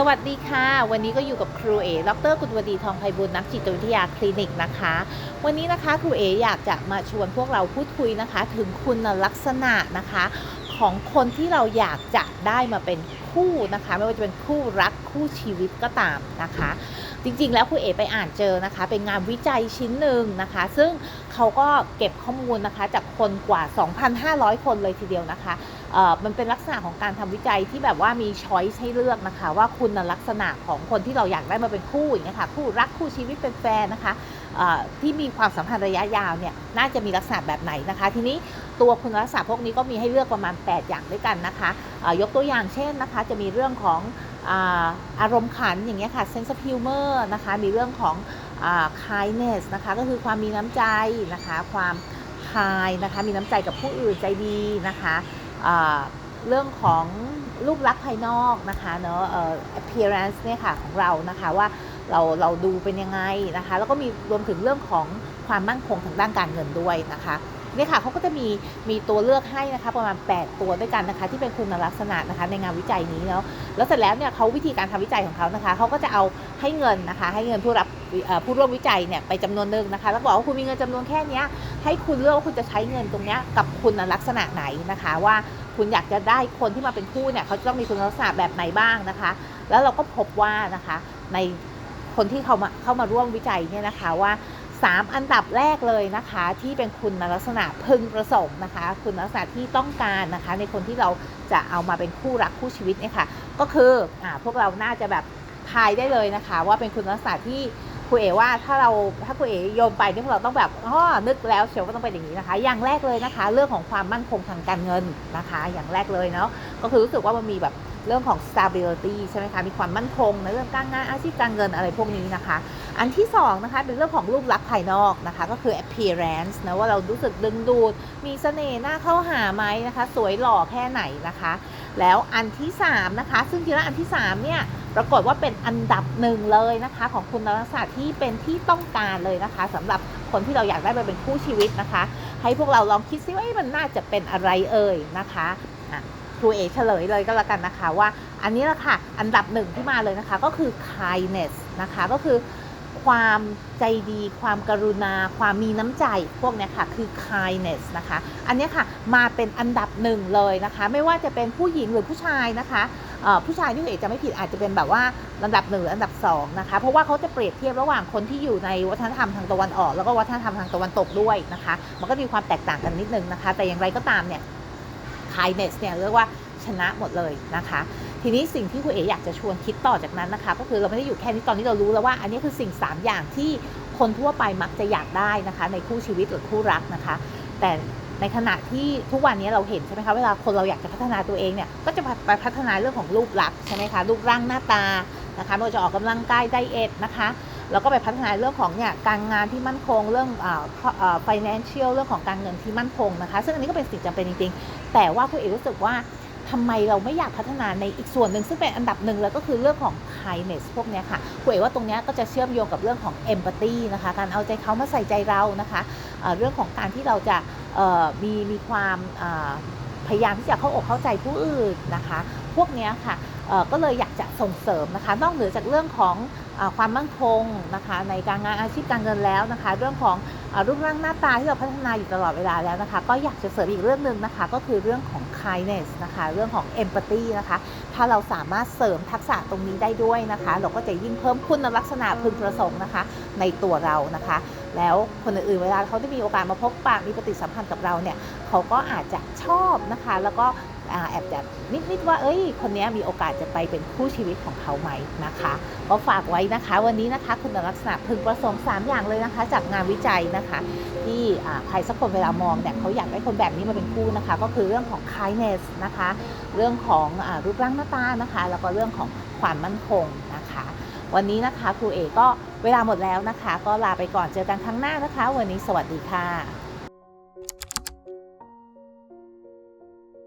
สวัสดีค่ะ วันนี้ก็อยู่กับครูเอดรกุลวดีทองไพบุญนักจิตวิทยาคลินิกนะคะ วันนี้นะคะครูเออยากจะมาชวนพวกเราพูดคุยนะคะ ถึงคุณลักษณะนะคะ ของคนที่เราอยากจะได้มาเป็นคู่นะคะ ไม่ว่าจะเป็นคู่รักคู่ชีวิตก็ตามนะคะ จริงๆ แล้วครูเอไปอ่านเจอนะคะ เป็นงานวิจัยชิ้นหนึ่งนะคะ ซึ่งเขาก็เก็บข้อมูลนะคะจากคนกว่า 2,500 คนเลยทีเดียวนะคะ มันเป็นลักษณะของการทำวิจัยที่แบบว่ามีช้อยส์ให้เลือกนะคะ ว่าคุณลักษณะของคนที่เราอยากได้มาเป็นคู่อย่างเงี้ยค่ะคู่รักคู่ชีวิตเป็นแฟนนะคะที่มีความสัมพันธ์ระยะยาวเนี่ยน่าจะมีลักษณะแบบไหนนะคะ ทีนี้ตัวคุณลักษณะพวกนี้ก็มีให้เลือกประมาณ 8 อย่างด้วยกันนะคะยกตัวอย่างเช่นนะคะ จะมีเรื่องของอารมณ์ขันอย่างเงี้ยค่ะ sense of humor นะคะ มีเรื่องของอ่า kindness นะคะก็คือความมีน้ำใจนะคะ ความ kind นะคะ มีน้ำใจกับผู้อื่นใจดีนะคะ เรื่องของรูปลักษณ์ภายนอกนะคะเนาะ appearance เนี่ยค่ะของเรานะคะว่าเราเราดูเป็นยังไงนะคะ แล้วก็มีรวมถึงเรื่องของความมั่นคงทางด้านการเงินด้วยนะคะ เนี่ยค่ะเขาก็จะมีมีตัวเลือกให้นะคะประมาณ 8 ตัวด้วยกันนะคะ ที่เป็นคุณลักษณะนะคะในงานวิจัยนี้เนาะแล้วเสร็จแล้วเนี่ยเขาวิธีการทำวิจัยของเขานะคะเขาก็จะเอาให้เงินนะคะ ให้เงินผู้รับผู้ร่วมวิจัยเนี่ยไปจำนวนหนึ่งนะคะ แล้วบอกว่าคุณมีเงินจำนวนแค่นี้ให้คุณเลือกว่าคุณจะใช้เงินตรงนี้กับคุณลักษณะไหนนะคะ ว่าคุณอยากจะได้คนที่มาเป็นคู่เนี่ยเขาจะต้องมีคุณลักษณะแบบไหนบ้างนะคะ แล้วเราก็พบว่านะคะในคนที่เขามาเข้ามาร่วมวิจัยเนี่ยนะคะว่า 3 อันดับแรกเลยนะคะ ที่เป็นคุณลักษณะพึงประสงค์นะคะ คุณลักษณะที่ต้องการนะคะ ในคนที่เราจะเอามาเป็นคู่รักคู่ชีวิตเนี่ยค่ะ ก็คืออพวกเราน่าจะแบบทายได้เลยนะคะ ว่าเป็นคุณลักษณะที่ครูเอว่าถ้าเราถ้าครูเอโยนไปนี่พวกเราต้องแบบอ๋อนึกแล้วเชียวว่าต้องเป็นอย่างนี้นะคะ อย่างแรกเลยนะคะ เรื่องของความมั่นคงทางการเงินนะคะ อย่างแรกเลยเนาะก็คือรู้สึกว่ามันมีแบบเรื่องของ stability ใช่ไหมคะ มีความมั่นคงในเรื่องการงานอาชีพการเงินอะไรพวกนี้นะคะ อันที่สองนะคะเป็นเรื่องของรูปลักษณ์ภายนอกนะคะ ก็คือ appearance นะว่าเรารู้สึกดึงดูด มีเสน่ห์หน้าเข้าหาไหมนะคะ สวยหล่อแค่ไหนนะคะ แล้วอันที่สามนะคะ ซึ่งจริงแล้วอันที่สามเนี่ยปรากฏว่าเป็นอันดับหนึ่งเลยนะคะ ของคุณลักษณะที่เป็นที่ต้องการเลยนะคะสำหรับคนที่เราอยากได้ไปเป็นคู่ชีวิตนะคะ ให้พวกเราลองคิดซิว่ามันน่าจะเป็นอะไรเอ่ยนะคะอะครูเอเฉลยเลยก็แล้วกันนะคะว่าอันนี้แหละค่ะอันดับหนึ่งที่มาเลยนะคะก็คือ kindness นะคะก็คือ ความใจดีความกรุณา ความมีน้ำใจพวกนี้ค่ะ คือ kindness นะคะ อันนี้ค่ะมาเป็นอันดับหนึ่งเลยนะคะ ไม่ว่าจะเป็นผู้หญิงหรือผู้ชายนะคะผู้ชายที่เอกจะไม่ผิดอาจจะเป็นแบบว่าอันดับหนึ่งหรืออันดับสองนะคะเพราะว่าเขาจะเปรียบเทียบระหว่างคนที่อยู่ในวัฒนธรรมทางตะวันออก แล้วก็วัฒนธรรมทางตะวันตกด้วยนะคะ มันก็มีความแตกต่างกันนิดนึงนะคะ แต่อย่างไรก็ตามเนี่ย kindness เนี่ยเรียกว่าชนะหมดเลยนะคะ ทีนี้สิ่งที่คุณเอ๋อยากจะชวนคิดต่อจากนั้นนะคะ ก็คือเราไม่ได้อยู่แค่นี้ตอนนี้เรารู้แล้วว่า อันนี้คือสิ่ง 3 อย่างที่คนทั่วไปมักจะอยากได้นะคะ ในคู่ชีวิตหรือคู่รักนะคะ แต่ในขณะที่ทุกวันนี้เราเห็นใช่ไหมคะเวลาคนเราอยากจะพัฒนาตัวเองเนี่ยก็จะไปพัฒนาเรื่องของรูปลักษณ์ใช่ไหมคะรูปร่างหน้าตานะคะไม่ว่าจะออกกำลังกายไดเอทนะคะแล้วก็ไปพัฒนาเรื่องของเนี่ยการงานที่มั่นคงเรื่องอ่าอ่า financial เรื่องของการเงินที่มั่นคงนะคะ ซึ่งอันนี้ก็เป็นสิ่งจำเป็นจริงๆ แต่ว่าคุณเอกรู้สึกว่า ทำไมเราไม่อยากพัฒนาในอีกส่วนหนึ่งซึ่งเป็นอันดับหนึ่งเลยก็คือเรื่องของ kindness พวกนี้ค่ะคุณเอกว่าตรงนี้ก็จะเชื่อมโยงกับเรื่องของ empathy นะคะ การเอาใจเขามาใส่ใจเรานะคะเเรื่องของการที่เราจะมีมีความพยายามที่จะเข้าอกเข้าใจผู้อื่นนะคะ พวกนี้ค่ะ ก็เลยอยากจะส่งเสริมนะคะ นอกเหนือจากเรื่องของอความมั่นคงนะคะ ในการงานอาชีพการเงินแล้วนะคะ เรื่องของอรูปร่างหน้าตาที่เราพัฒนาอยู่ตลอดเวลาแล้วนะคะ ก็อยากจะเสริมอีกเรื่องหนึ่งนะคะ ก็คือเรื่องของ kindness นะคะ เรื่องของ empathy นะคะ ถ้าเราสามารถเสริมทักษะตรงนี้ได้ด้วยนะคะ เราก็จะยิ่งเพิ่มคุณลักษณะพึงประสงค์นะคะ ในตัวเรานะคะ แล้วคนอื่นๆเวลาเขาได้มีโอกาสมาพบปะมีปฏิสัมพันธ์กับเราเนี่ยเขาก็อาจจะชอบนะคะ แล้วก็ อ่าแอบนิด ๆ ว่าเอ้ย คนนี้มีโอกาสจะไปเป็นคู่ชีวิตของเขาไหมนะคะก็ฝากไว้นะคะ วันนี้นะคะคุณลักษณะพึงประสงค์ 3 อย่างเลยนะคะ จากงานวิจัยนะคะ ที่ใครสักคนเวลามองเนี่ยเขาอยากได้คนแบบนี้มาเป็นคู่นะคะ ก็คือเรื่องของ kindness นะคะ เรื่องของอรูปร่างหน้าตานะคะ แล้วก็เรื่องของความมั่นคงนะคะ วันนี้นะคะครูเอก็เวลาหมดแล้วนะคะ ก็ลาไปก่อนเจอกันครั้งหน้านะคะ วันนี้สวัสดีค่ะ